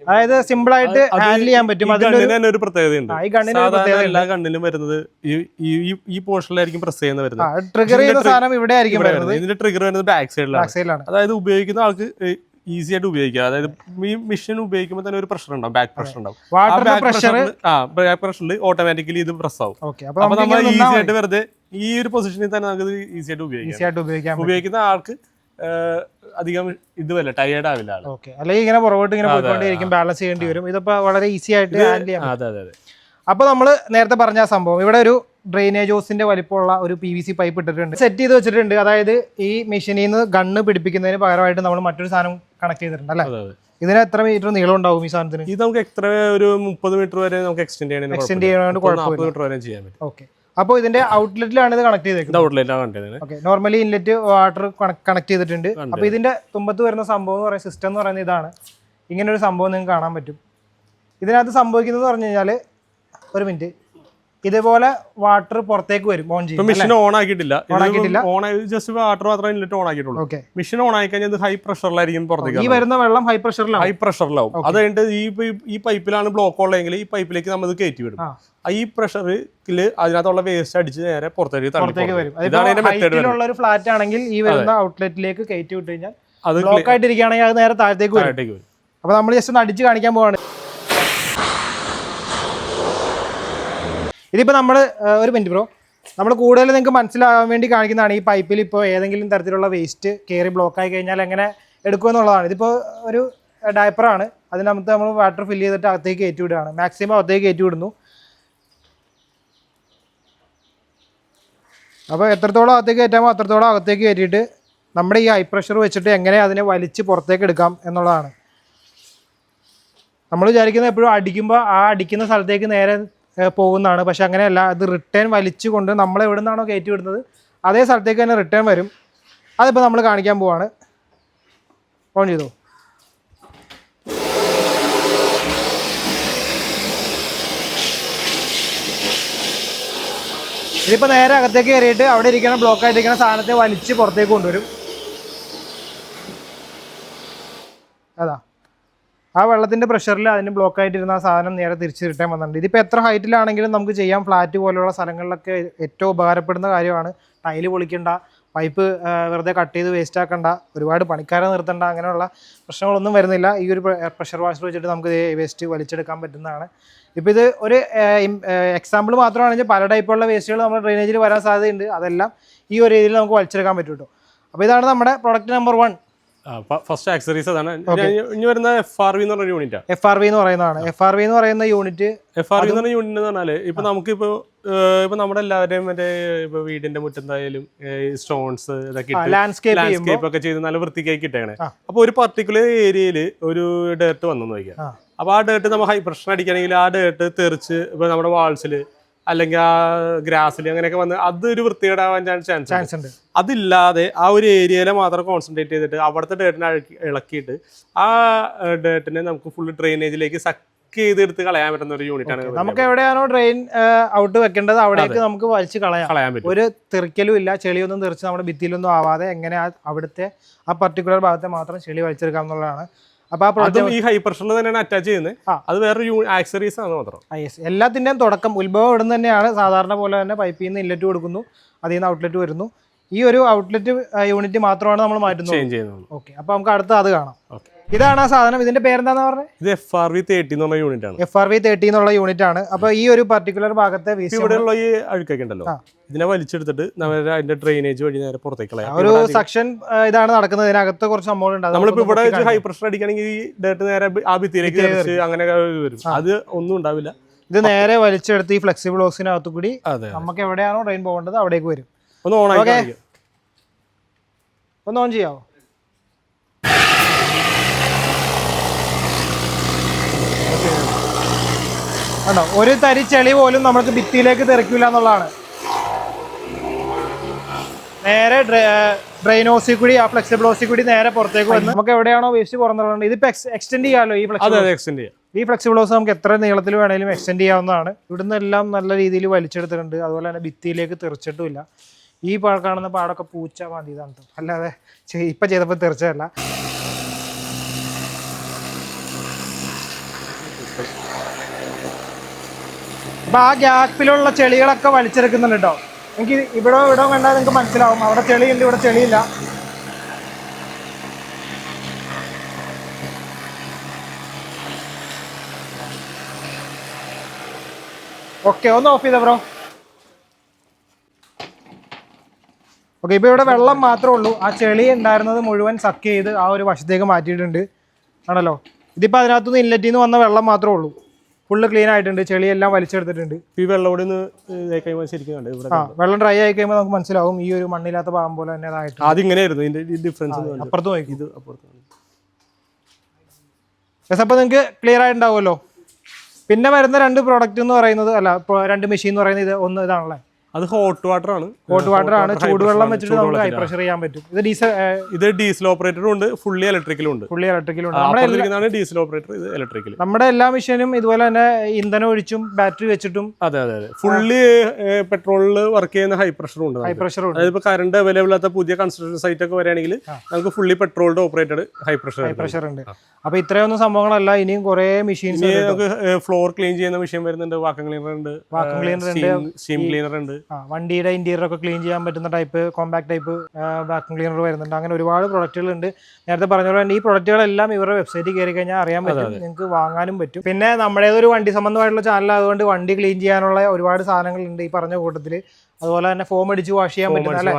അതായത് സിമ്പിൾ ആയിട്ട് ഹാൻഡിൽ ചെയ്യാൻ പറ്റും. അതിന് തന്നെ ഒരു പ്രത്യേകതയുണ്ട്. ഈ ഗണ്ണിന് പ്രത്യേകത എല്ലാ ഗണ്ണിലും വരുന്നത് ഈ ഈ- പോർഷനിലായിരിക്കും പ്രസ് ചെയ്യുന്ന വരുന്നത്. ട്രിഗർ ചെയ്യുന്ന സാധനം ഇവിടെ ആയിരിക്കും വരുന്നത്. ഇതിന്റെ ട്രിഗർ വരുന്നത് ബാക്ക് സൈഡിലാണ് അതായത് ഉപയോഗിക്കുന്ന ആൾക്ക് ഈസി ആയിട്ട് ഉപയോഗിക്കുക അതായത് ഈ മെഷീൻ ഉപയോഗിക്കുമ്പോൾ തന്നെ ഒരു പ്രഷർ ഉണ്ടാവും ബാക്ക് പ്രഷർ ഉണ്ടാവും. പ്രഷർ ആ ബാക്ക് പ്രഷറിൽ ഓട്ടോമാറ്റിക്കലി ഇത് പ്രസ് ആവും. അപ്പൊ നമ്മൾ ഈസി ആയിട്ട് വെറുതെ ഈ ഒരു പൊസിഷനിൽ തന്നെ നമുക്ക് ഈസി ആയിട്ട് ഉപയോഗിക്കാം. ഉപയോഗിക്കുന്ന ആൾക്ക് അധികം ഇതുവല്ല ടയേർഡ് ആവില്ല ഓക്കെ അല്ലെങ്കിൽ ഇങ്ങനെ പുറകോട്ട് ഇങ്ങനെ പോയിക്കൊണ്ടിരിക്കും പോയിക്കൊണ്ടേയിരിക്കും ബാലൻസ് ചെയ്യേണ്ടി വരും. ഇതിപ്പോ വളരെ ഈസി ആയിട്ട് ഹാൻഡിൽ ചെയ്യാം അതെ അതെ അതെ. അപ്പൊ നമ്മൾ നേരത്തെ പറഞ്ഞ ആ സംഭവം. ഇവിടെ ഒരു ഡ്രെയിനേജ് ഹോസിന്റെ വലിപ്പമുള്ള ഒരു പി വി സി പൈപ്പ് ഇട്ടിട്ടുണ്ട്. സെറ്റ് ചെയ്ത് വെച്ചിട്ടുണ്ട്. അതായത് ഈ മെഷീനിൽ നിന്ന് ഗണ്ണ് പിടിപ്പിക്കുന്നതിന് പകരമായിട്ട് നമ്മൾ മറ്റൊരു സാധനം കണക്ട് ചെയ്തിട്ടുണ്ട് അല്ലേ? ഇതിന് എത്ര മീറ്റർ നീളം ഉണ്ടാവും ഈ സാധനത്തിന്? ഇത് നമുക്ക് എത്ര ഒരു മുപ്പത് മീറ്റർ വരെ നമുക്ക് എക്സ്റ്റെൻഡ് ചെയ്യണം എക്സ്റ്റെൻഡ് ചെയ്യാൻ. മീറ്റർ വരെ ചെയ്യാൻ പറ്റും. ഓക്കെ അപ്പോൾ ഇതിന്റെ ഔട്ട്ലെറ്റിലാണ് ഇത് കണക്ട് ചെയ്തേക്കുന്നത്. Okay normally inlet water connect ചെയ്തിട്ടുണ്ട്. അപ്പോൾ ഇതിന്റെ തുമ്പത്ത് വരുന്ന സംഭവം എന്ന് പറയുന്നത് സിസ്റ്റം എന്ന് പറയുന്നത് ഇതാണ്. ഇങ്ങനെ ഒരു സംഭവം നിങ്ങൾക്ക് കാണാൻ പറ്റും. ഇതിനകത്ത് സംഭവിക്കുന്നത് പറഞ്ഞു കഴിഞ്ഞാൽ ഒരു മിനിറ്റ് ഇതേപോലെ വാട്ടർ പുറത്തേക്ക് വരും ഓൺ ചെയ്യും മെഷീൻ ഓൺ ആക്കിയിട്ടില്ല. ആക്കിയിട്ടില്ല. ഓൺ ആയി ജസ്റ്റ് വാട്ടർ മാത്രമേ ഇല്ലിട്ട് ഓൺ ആക്കിയിട്ടുള്ളൂ. ഓക്കെ മെഷീൻ ഓൺ ആയി കഴിഞ്ഞാൽ ഇത് ഹൈ പ്രഷറിലായിരിക്കും പുറത്തേക്ക് ഈ വരുന്ന വെള്ളം ഹൈ പ്രഷറിലാണ് ഹൈ പ്രഷറിലാവും അത് കഴിഞ്ഞിട്ട് ഈ ഈ പൈപ്പിലാണ് ബ്ലോക്ക് ഉള്ളതെങ്കിൽ ഈ പൈപ്പിലേക്ക് നമ്മൾ കയറ്റി വിടും ഈ പ്രഷറിൽ അതിനകത്തുള്ള വേസ്റ്റ് അടിച്ച് നേരെ പുറത്തേക്ക് വരും. ഇതാണ് മെത്തേഡ് ഒരു ഫ്ലാറ്റ് ആണെങ്കിൽ ഈ വരുന്ന ഔട്ട്ലെറ്റിലേക്ക് കയറ്റി വിട്ട് കഴിഞ്ഞാൽ അത് ബ്ലോക്ക് ആയിട്ടിരിക്കുകയാണെങ്കിൽ അത് നേരെ താഴത്തേക്ക് വരും. അപ്പൊ നമ്മൾ ജസ്റ്റ് ഒന്ന് അടിച്ച് കാണിക്കാൻ പോവാണ്. ഇതിപ്പോൾ നമ്മൾ ഒരു മിനിറ്റ് ബ്രോ നമ്മൾ കൂടുതൽ നിങ്ങൾക്ക് മനസ്സിലാവാൻ വേണ്ടി കാണിക്കുന്നതാണ് ഈ പൈപ്പിൽ ഇപ്പോൾ ഏതെങ്കിലും തരത്തിലുള്ള വേസ്റ്റ് കയറി ബ്ലോക്ക് ആയി കഴിഞ്ഞാൽ എങ്ങനെ എടുക്കുമെന്നുള്ളതാണ് ഇതിപ്പോൾ ഒരു ഡയപ്പറാണ് അതിനകത്ത് നമ്മൾ വാട്ടർ ഫില്ല് ചെയ്തിട്ട് അകത്തേക്ക് കയറ്റി വിടുകയാണ് മാക്സിമം അകത്തേക്ക് കയറ്റി വിടുന്നു അപ്പോൾ എത്രത്തോളം അകത്തേക്ക് കയറ്റാമോ അത്രത്തോളം അകത്തേക്ക് കയറ്റിയിട്ട് നമ്മുടെ ഈ ഹൈ പ്രഷർ വെച്ചിട്ട് എങ്ങനെ അതിനെ വലിച്ച് പുറത്തേക്ക് എടുക്കാം എന്നുള്ളതാണ്. നമ്മൾ വിചാരിക്കുന്നത് എപ്പോഴും അടിക്കുമ്പോൾ ആ അടിക്കുന്ന സ്ഥലത്തേക്ക് നേരെ പോകുന്നതാണ്. പക്ഷെ അങ്ങനെയല്ല. അത് റിട്ടേൺ വലിച്ചുകൊണ്ട് നമ്മൾ എവിടെ നിന്നാണോ കയറ്റി വിടുന്നത് അതേ സ്ഥലത്തേക്ക് തന്നെ റിട്ടേൺ വരും. അതിപ്പോൾ നമ്മൾ കാണിക്കാൻ പോവാണ്. ഓൺ ചെയ്തു? ഇതിപ്പോൾ നേരെ അകത്തേക്ക് കയറിയിട്ട് അവിടെ ഇരിക്കുന്ന ബ്ലോക്കായിട്ടിരിക്കുന്ന സാധനത്തെ വലിച്ച് പുറത്തേക്ക് കൊണ്ടുവരും. അതാ. ആ വെള്ളത്തിന്റെ പ്രഷറിൽ അതിന് ബ്ലോക്ക് ആയിട്ടിരുന്ന ആ സാധനം നേരെ തിരിച്ചു റിട്ടേൺ വന്നിട്ടുണ്ട്. ഇതിപ്പോൾ എത്ര ഹൈറ്റിലാണെങ്കിലും നമുക്ക് ചെയ്യാം. ഫ്ലാറ്റ് പോലെയുള്ള സ്ഥലങ്ങളിലൊക്കെ ഏറ്റവും ഉപകാരപ്പെടുന്ന കാര്യമാണ് ടൈൽ പൊളിക്കണ്ട പൈപ്പ് വെറുതെ കട്ട് ചെയ്ത് വേസ്റ്റ് ആക്കണ്ട ഒരുപാട് പണിക്കാരെ നിർത്തണ്ട അങ്ങനെയുള്ള പ്രശ്നങ്ങളൊന്നും വരുന്നില്ല. ഈ ഒരു പ്രഷർ വാഷർ വെച്ചിട്ട് നമുക്ക് വേസ്റ്റ് വലിച്ചെടുക്കാൻ പറ്റുന്നതാണ്. ഇപ്പോൾ ഇത് ഒരു എക്സാമ്പിൾ മാത്രമാണെങ്കിൽ പല ടൈപ്പുള്ള വേസ്റ്റുകൾ നമ്മുടെ ഡ്രെയിനേജിൽ വരാൻ സാധ്യതയുണ്ട്. അതെല്ലാം ഈ ഒരു രീതിയിൽ നമുക്ക് വലിച്ചെടുക്കാൻ പറ്റും അപ്പോൾ ഇതാണ് നമ്മുടെ product number one first accessories അതാണ്. ഇനി വരുന്ന എഫ് ആർ വി എന്ന് പറഞ്ഞ യൂണിറ്റാ എഫ് ആർ വി എന്ന് പറയുന്നതാണ്. എഫ് ആർ വി എന്ന് പറയുന്ന യൂണിറ്റ് എഫ് ആർ വി എന്ന് പറഞ്ഞ യൂണിറ്റ് എന്ന് പറഞ്ഞാൽ ഇപ്പൊ നമുക്കിപ്പോ ഇപ്പൊ നമ്മുടെ എല്ലാവരുടെയും മറ്റേ ഇപ്പൊ വീടിന്റെ മുറ്റത്തായാലും സ്റ്റോൺസ് ഇതൊക്കെ ലാൻഡ്സ്കേപ്പ് ലാൻഡ്സ്കേപ്പ് ഒക്കെ ചെയ്ത് നല്ല വൃത്തിക്കായി കിട്ടേണേ. അപ്പൊ ഒരു പർട്ടിക്കുലർ ഏരിയയിൽ ഒരു ഡേർട്ട് വന്നു നോക്കിയാൽ. അപ്പൊ ആ ഡേർട്ട് നമ്മൾ ഹൈ പ്രഷർ അടിക്കണമെങ്കിൽ ആ ഡേർട്ട് തെറിച്ച് ഇപ്പൊ നമ്മുടെ വാൾസിൽ അല്ലെങ്കിൽ ആ ഗ്രാസിൽ അങ്ങനെയൊക്കെ വന്ന് അത് ഒരു വൃത്തികേടാവാൻ ചാൻസ് ഉണ്ട്. ചാൻസ് ഉണ്ട്. അതില്ലാതെ ആ ഒരു ഏരിയയിലെ മാത്രം കോൺസെൻട്രേറ്റ് ചെയ്തിട്ട് അവിടുത്തെ ഡേറ്റിനെ ഇളക്കിയിട്ട് ആ ഡേറ്റിനെ നമുക്ക് ഫുൾ ഡ്രെയിനേജിലേക്ക് സക്ക് ചെയ്തെടുത്ത് കളയാൻ പറ്റുന്ന ഒരു യൂണിറ്റ് ആണ് നമുക്ക് എവിടെയാണോ ഡ്രെയിൻ ഔട്ട് വെക്കേണ്ടത് അവിടേക്ക് നമുക്ക് വലിച്ച് കളയാം. കളയാൻ പറ്റും. ഒരു തെറിക്കലും ഇല്ല ചെളിയൊന്നും തെറിച്ച് നമ്മുടെ ഭിത്തിയിലൊന്നും ആവാതെ എങ്ങനെ അവിടുത്തെ ആ പർട്ടിക്കുലർ ഭാഗത്തെ മാത്രം ചെളി വലിച്ചെടുക്കാം എന്നുള്ളതാണ് അപ്പോൾ ആ അതും ഈ ഹൈ പ്രഷറിൽ തന്നെയാണ് അറ്റാച്ച് ചെയ്യുന്നത്. അത് വേറൊരു ആക്സറീസ് ആണ് മാത്രം. യെസ് എല്ലാത്തിന്റെയും തുടക്കം ഉത്ഭവം ഇവിടെ തന്നെയാണ്. സാധാരണ പോലെ തന്നെ പൈപ്പിൽ നിന്ന് ഇൻലെറ്റ് കൊടുക്കുന്നു. അതിൽ നിന്ന് ഔട്ട്ലെറ്റ് വരുന്നു. ഈ ഒരു ഔട്ട്ലെറ്റ് യൂണിറ്റ് മാത്രമാണ് നമ്മൾ മാറ്റുന്നത്. ഓക്കെ അപ്പോൾ നമുക്ക് അടുത്ത അത് കാണാം. ഓക്കെ ഇതാണ് ആ സാധനം. ഇതിന്റെ പേരെന്താന്ന് പറഞ്ഞത് ഇത് എഫ് ആർ വി തേർട്ടി എന്ന് പറഞ്ഞ യൂണിറ്റ് ആണ്. എഫ് ആർ വി തേർട്ടി എന്നുള്ള യൂണിറ്റ് ആണ്. അപ്പൊ ഈ ഒരു പർട്ടിക്കുലർ ഭാഗത്തെ ഇവിടെയുള്ള ഈ അഴുക്കൊക്കെ ഉണ്ടല്ലോ. ഇതിനെ വലിച്ചെടുത്തിട്ട് നമ്മൾ അതിന്റെ ഡ്രെയിനേജ് വഴി നേരെ പുറത്തേക്ക് കളയാം. ഒരു സെക്ഷൻ ഇതാണ് നടക്കുന്നത്. ഇതിനകത്ത് കുറച്ച് സംഭവം ഉണ്ട്. അത് നമ്മളിപ്പോ ഇവിടെ ഹൈ പ്രഷർ അടിക്കണമെങ്കിൽ ഈ ഡേർട്ട് നേരെ ആ ഭിത്തിയിലേക്ക് അങ്ങനെ വരും. അത് ഒന്നും ഉണ്ടാവില്ല. ഇത് നേരെ വലിച്ചെടുത്ത് ഈ ഫ്ലെക്സിബിൾ ബോക്സിനകത്തു കൂടി നമുക്ക് എവിടെയാണോ ട്രെയിൻ പോകേണ്ടത് അവിടേക്ക് വരും. ഒന്ന് ഓൺ ഒന്ന് ഓൺ ചെയ്യാവോ? കണ്ടോ? ഒരു തരി ചെളി പോലും നമ്മൾക്ക് ഭിത്തിയിലേക്ക് തെറിക്കില്ല എന്നുള്ളതാണ്. നേരെ ഡ്രെയിനോസി കൂടി ആ ഫ്ലെക്സിബിൾ ഓസി കൂടി നേരെ പുറത്തേക്ക് വന്ന് നമുക്ക് എവിടെയാണോ വേസ്റ്റ് പുറത്തുള്ളത് ഇതിപ്പോ എക്സ്റ്റെൻഡ് ചെയ്യാമല്ലോ ഈ എക്സ്റ്റെൻഡ് ചെയ്യാം. ഈ ഫ്ലെക്സിബിൾ ഹൗസ് നമുക്ക് എത്ര നീളത്തിൽ വേണേലും എക്സ്റ്റെൻഡ് ചെയ്യാവുന്നതാണ്. ഇവിടുന്ന് എല്ലാം നല്ല രീതിയിൽ വലിച്ചെടുത്തിട്ടുണ്ട്. അതുപോലെ തന്നെ ഭിത്തിയിലേക്ക് തെറിച്ചിട്ടുമില്ല. ഈ കാണുന്ന പാടൊക്കെ പൂച്ച മാന്തിയതാണ് ഇതാണ് അല്ലാതെ ഇപ്പൊ ചെയ്തപ്പോൾ തെറിച്ചതല്ല. അപ്പൊ ആ ഗ്യാപ്പിലുള്ള ചെളികളൊക്കെ വലിച്ചെടുക്കുന്നുണ്ട് കേട്ടോ. എനിക്ക് ഇവിടെ ഇവിടെ കണ്ടാൽ നിങ്ങൾക്ക് മനസ്സിലാവും. അവിടെ ചെളിയുണ്ട് ഇവിടെ ചെളിയില്ല. ഓക്കെ ഒന്ന് ഓഫ് ചെയ്ത ബ്രോ ഓക്കെ ഇപ്പൊ ഇവിടെ വെള്ളം മാത്രമേ ഉള്ളൂ. ആ ചെളി ഉണ്ടായിരുന്നത് മുഴുവൻ സക്ക് ചെയ്ത് ആ ഒരു വശത്തേക്ക് മാറ്റിയിട്ടുണ്ട്. ആണല്ലോ? ഇതിപ്പോ അതിനകത്തുനിന്ന് ഇൻലെറ്റിൽ നിന്ന് വന്ന വെള്ളം മാത്രമേ ഉള്ളൂ. ഫുള്ള് ക്ലീൻ ആയിട്ടുണ്ട് ചെളിയെല്ലാം വലിച്ചെടുത്തിട്ടുണ്ട്. ഈ വെള്ളം കൂടി ഒന്ന് ഇതായി കഴിയുമ്പോൾ ശരിക്കും ആ വെള്ളം ഡ്രൈ ആയി കഴിയുമ്പോൾ നമുക്ക് മനസ്സിലാവും ഈ ഒരു മണ്ണില്ലാത്ത ഭാഗം പോലെ തന്നെ അതായിട്ട് ആദ്യം ഇങ്ങനെയായിരുന്നു ഇതിന്റെ ഡിഫറൻസ് അപ്പുറത്ത് നോക്കി. ഇത് അപ്പുറത്ത് യെസ് അപ്പോൾ നിങ്ങൾക്ക് ക്ലിയർ ആയിട്ടുണ്ടാവുമല്ലോ? പിന്നെ വരുന്ന രണ്ട് പ്രോഡക്റ്റ് എന്ന് പറയുന്നത് അല്ല രണ്ട് മെഷീൻ എന്ന് പറയുന്നത് ഇത് ഒന്ന് ഇതാണല്ലേ? അത് ഹോട്ട് വാട്ടർ ആണ്. ഹോട്ട് വാട്ടർ ആണ്. ചൂടുവെള്ളം വെച്ചിട്ട് നമുക്ക് ഹൈ പ്രഷർ ചെയ്യാൻ പറ്റും. ഇത് ഡീസൽ ഇത് ഡീസൽ ഓപ്പറേറ്ററും ഉണ്ട് ഫുള്ളി ഇലക്ട്രിക്കലും ഉണ്ട്. ഫുള്ളി ഇലക്ട്രിക്കലും ഉണ്ട്. നമ്മുടെ ഇരിക്കുന്നതാണ് ഡീസൽ ഓപ്പറേറ്റർ ഇത് ഇലക്ട്രിക്കൽ നമ്മുടെ എല്ലാ മെഷീനും ഇതുപോലെ തന്നെ ഇന്ധനം ഒഴിച്ചും ബാറ്ററി വെച്ചിട്ടും അതെ അതെ അതെ. ഫുള്ളി പെട്രോളിൽ വർക്ക് ചെയ്യുന്ന ഹൈ പ്രഷറും ഉണ്ട് ഹൈ പ്രഷർ ഉണ്ട്. അതായത് ഇപ്പോൾ കറണ്ട് അവൈലബിൾ ആത്ത പുതിയ കൺസ്ട്രക്ഷൻ സൈറ്റ് ഒക്കെ വരികയാണെങ്കിൽ നമുക്ക് ഫുള്ളി പെട്രോളിന്റെ operated high pressure high pressure ഉണ്ട്. അപ്പൊ ഇത്രയൊന്നും സംഭവങ്ങളല്ല. ഇനിയും കുറെ മെഷീൻസ് നമുക്ക് ഫ്ലോർ ക്ലീൻ ചെയ്യുന്ന മെഷീൻ വരുന്നുണ്ട് വാക്കം ക്ലീനർ ഉണ്ട് വാക്കം ക്ലീനർ ഉണ്ട്. സ്റ്റീം ക്ലീനർ ഉണ്ട്. വണ്ടിയുടെ ഇന്റീരിയർ ഒക്കെ ക്ലീൻ ചെയ്യാൻ പറ്റുന്ന type compact type vacuum cleaner വരുന്നുണ്ട്. അങ്ങനെ ഒരുപാട് പ്രൊഡക്റ്റുകൾ ഉണ്ട്. നേരത്തെ പറഞ്ഞ പോലെ തന്നെ ഈ പ്രൊഡക്റ്റുകളെല്ലാം ഇവരുടെ വെബ്സൈറ്റിൽ കയറി കഴിഞ്ഞാൽ അറിയാൻ പറ്റും. നിങ്ങൾക്ക് വാങ്ങാനും പറ്റും. പിന്നെ നമ്മുടേതൊരു വണ്ടി സംബന്ധമായിട്ടുള്ള ചാനൽ അതുകൊണ്ട് വണ്ടി ക്ലീൻ ചെയ്യാനുള്ള ഒരുപാട് സാധനങ്ങളുണ്ട് ഈ പറഞ്ഞ കൂട്ടത്തിൽ അതുപോലെ തന്നെ ഫോം അടിച്ച് വാഷ് ചെയ്യാൻ പറ്റും അല്ലെ?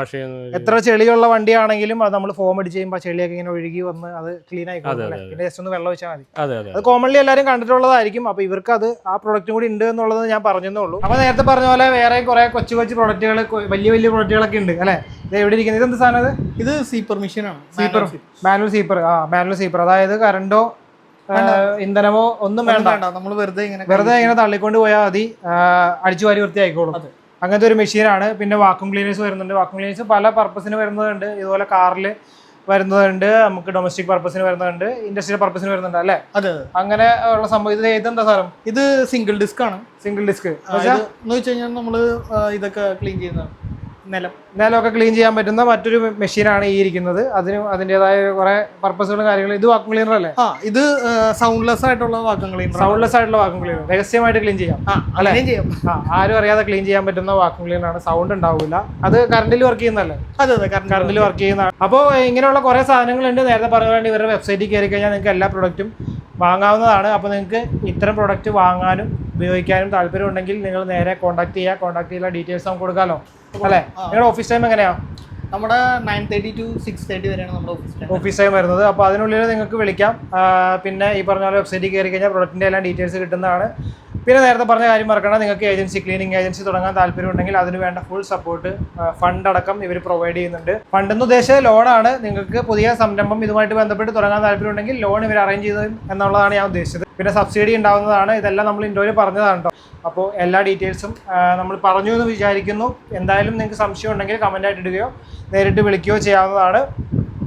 എത്ര ചെളിയുള്ള വണ്ടിയാണെങ്കിലും അത് നമ്മൾ ഫോം അടിച്ച് കഴിയുമ്പോൾ ചെളിയൊക്കെ ഇങ്ങനെ ഒഴുകി വന്ന് അത് ക്ലീൻ ആയിക്കോളും അല്ലേ? പിന്നെ ജസ്റ്റ് ഒന്ന് വെള്ളം വെച്ചാൽ മതി. അതെ അതെ അത് കോമൺലി എല്ലാവരും കണ്ടിട്ടുള്ളതായിരിക്കും. അപ്പൊ ഇവർക്ക് അത് ആ പ്രൊഡക്റ്റും കൂടി ഉണ്ട് എന്നുള്ളത് ഞാൻ പറഞ്ഞതേ ഉള്ളൂ. അപ്പൊ നേരത്തെ പറഞ്ഞ പോലെ വേറെ കുറെ കൊച്ചു കൊച്ചു പ്രൊഡക്റ്റുകൾ വലിയ വലിയ പ്രൊഡക്റ്റുകളൊക്കെ ഉണ്ട് അല്ലെ? ഇത് എവിടെ ഇരിക്കുന്നത് ഇതെന്ത് സാധനം ഇത്? സീപ്പർ മെഷീനാണ് സീപ്പർ മാനുവൽ സീപ്പർ ആ മാനുവൽ സീപ്പർ അതായത് കറണ്ടോ ഇന്ധനമോ ഒന്നും വേണ്ട. നമ്മൾ വെറുതെ ഇങ്ങനെ വെറുതെ ഇങ്ങനെ തള്ളിക്കൊണ്ട് പോയാൽ മതി. അടിച്ചു വാരി വൃത്തിയായിക്കോളും. അങ്ങനത്തെ ഒരു മെഷീനാണ്. പിന്നെ വാക്യൂം ക്ലീനേഴ്സ് വരുന്നുണ്ട്. വാക്യൂം ക്ലീനേഴ്സ് പല പർപ്പസിന് വരുന്നതുണ്ട്. ഇതുപോലെ കാറിൽ വരുന്നതുണ്ട്. നമുക്ക് ഡൊമസ്റ്റിക് പർപ്പസിന് വരുന്നുണ്ട് ഇൻഡസ്ട്രിയൽ പർപ്പസിന് വരുന്നുണ്ട് അല്ലേ? അതെ അങ്ങനെ ഉള്ള സംഭവം. ഇത് ഇതെന്താ സാധനം? ഇത് സിംഗിൾ ഡിസ്ക് ആണ്. സിംഗിൾ ഡിസ്ക് എന്ന് വെച്ച് കഴിഞ്ഞാൽ നമ്മൾ ഇതൊക്കെ ക്ലീൻ ചെയ്യുന്നതാണ്. നിലം. നിലമൊക്കെ ക്ലീൻ ചെയ്യാൻ പറ്റുന്ന മറ്റൊരു മെഷീനാണ് ഈ ഇരിക്കുന്നത്. അതിന് അതിന്റെതായ കുറെ പർപ്പസുകളും കാര്യങ്ങളും. ഇത് വാക്വം ക്ലീനർ അല്ലേ? ആ ഇത് സൗണ്ട്ലെസ് ആയിട്ടുള്ള വാക്വം ക്ലീനർ സൗണ്ട്ലെസ് ആയിട്ടുള്ള വാക്വം ക്ലീനർ. രഹസ്യമായിട്ട് ക്ലീൻ ചെയ്യാം. അല്ലേ? ചെയ്യാം. ആരും അറിയാതെ ക്ലീൻ ചെയ്യാൻ പറ്റുന്ന വാക്വം ക്ലീനർ ആണ് സൗണ്ട് ഉണ്ടാവില്ല അത് കറണ്ടിൽ വർക്ക് ചെയ്യുന്നല്ലേ അതെ അതെ കറണ്ട് കറണ്ടിൽ വർക്ക് ചെയ്യുന്നതാണ് അപ്പോൾ ഇങ്ങനെയുള്ള കുറേ സാധനങ്ങളുണ്ട്. നേരത്തെ പറഞ്ഞ ഇവരുടെ വെബ്സൈറ്റിൽ കയറി കഴിഞ്ഞാൽ നിങ്ങൾക്ക് എല്ലാ പ്രൊഡക്റ്റും വാങ്ങാവുന്നതാണ്. അപ്പോൾ നിങ്ങൾക്ക് ഇത്തരം പ്രൊഡക്റ്റ് വാങ്ങാനും ഉപയോഗിക്കാനും താല്പര്യം ഉണ്ടെങ്കിൽ നിങ്ങൾ നേരെ കോൺടാക്ട് ചെയ്യുക കോൺടാക്ട് ചെയ്യുന്ന ഡീറ്റെയിൽസ് നമുക്ക് കൊടുക്കാമല്ലോ അല്ലേ? നിങ്ങളുടെ ഓഫീസ് ടൈം എങ്ങനെയാ? നമ്മുടെ nine thirty two six thirty വരെയാണ് നമ്മുടെ ഓഫീസ് ഓഫീസ് ടൈം വരുന്നത്. അപ്പോൾ അതിനുള്ളിൽ നിങ്ങൾക്ക് വിളിക്കാം. പിന്നെ ഈ പറഞ്ഞ പോലെ വെബ്സൈറ്റിൽ കയറി കഴിഞ്ഞാൽ പ്രൊഡക്റ്റിന്റെ എല്ലാം ഡീറ്റെയിൽസ് കിട്ടുന്നതാണ്. പിന്നെ നേരത്തെ പറഞ്ഞ കാര്യം മറക്കണം നിങ്ങൾക്ക് ഏജൻസി ക്ലീനിങ് ഏജൻസി തുടങ്ങാൻ താല്പര്യമുണ്ടെങ്കിൽ അതിന് വേണ്ട ഫുൾ സപ്പോർട്ട് ഫണ്ട് അടക്കം ഇവർ പ്രൊവൈഡ് ചെയ്യുന്നുണ്ട്. ഫണ്ട് എന്ന് ഉദ്ദേശിച്ചത് ലോണാണ് നിങ്ങൾക്ക് പുതിയ സംരംഭം ഇതുമായിട്ട് ബന്ധപ്പെട്ട് തുടങ്ങാൻ താല്പര്യമുണ്ടെങ്കിൽ ലോൺ ഇവർ അറേഞ്ച് ചെയ്തു എന്നുള്ളതാണ് ഞാൻ ഉദ്ദേശിച്ചത്. പിന്നെ സബ്സിഡി ഉണ്ടാവുന്നതാണ്. ഇതെല്ലാം നമ്മൾ ഇൻഡോയിൽ പറഞ്ഞതാണ് കേട്ടോ അപ്പോൾ എല്ലാ ഡീറ്റെയിൽസും നമ്മൾ പറഞ്ഞു എന്ന് വിചാരിക്കുന്നു. എന്തായാലും നിങ്ങൾക്ക് സംശയം ഉണ്ടെങ്കിൽ കമന്റ് ആയിട്ട് ഇടുകയോ നേരിട്ട് വിളിക്കുകയോ ചെയ്യാവുന്നതാണ്.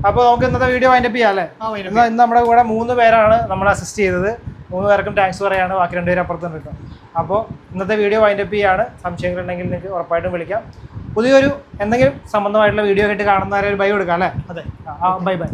അപ്പോൾ നമുക്ക് ഇന്നത്തെ വീഡിയോ വൈൻഡപ്പ് ചെയ്യാം അല്ലേ? ഇന്ന് ഇന്ന് നമ്മുടെ കൂടെ മൂന്ന് പേരാണ് നമ്മൾ അസിസ്റ്റ് ചെയ്തത്. മൂന്ന് പേർക്കും താങ്ക്സ് പറയാണ്. ബാക്കി രണ്ട് രണ്ടുപേരും അപ്പുറത്ത് കിട്ടും അപ്പോൾ ഇന്നത്തെ വീഡിയോ വൈൻഡപ്പ് ചെയ്യാണ്. സംശയങ്ങളുണ്ടെങ്കിൽ നിങ്ങൾക്ക് ഉറപ്പായിട്ടും വിളിക്കാം. പുതിയൊരു എന്തെങ്കിലും സംബന്ധമായിട്ടുള്ള വീഡിയോ ആയിട്ട് കാണുന്നവരെ ഒരു ബൈ കൊടുക്കാം അല്ലേ? അതെ. ആ ബൈ ബൈ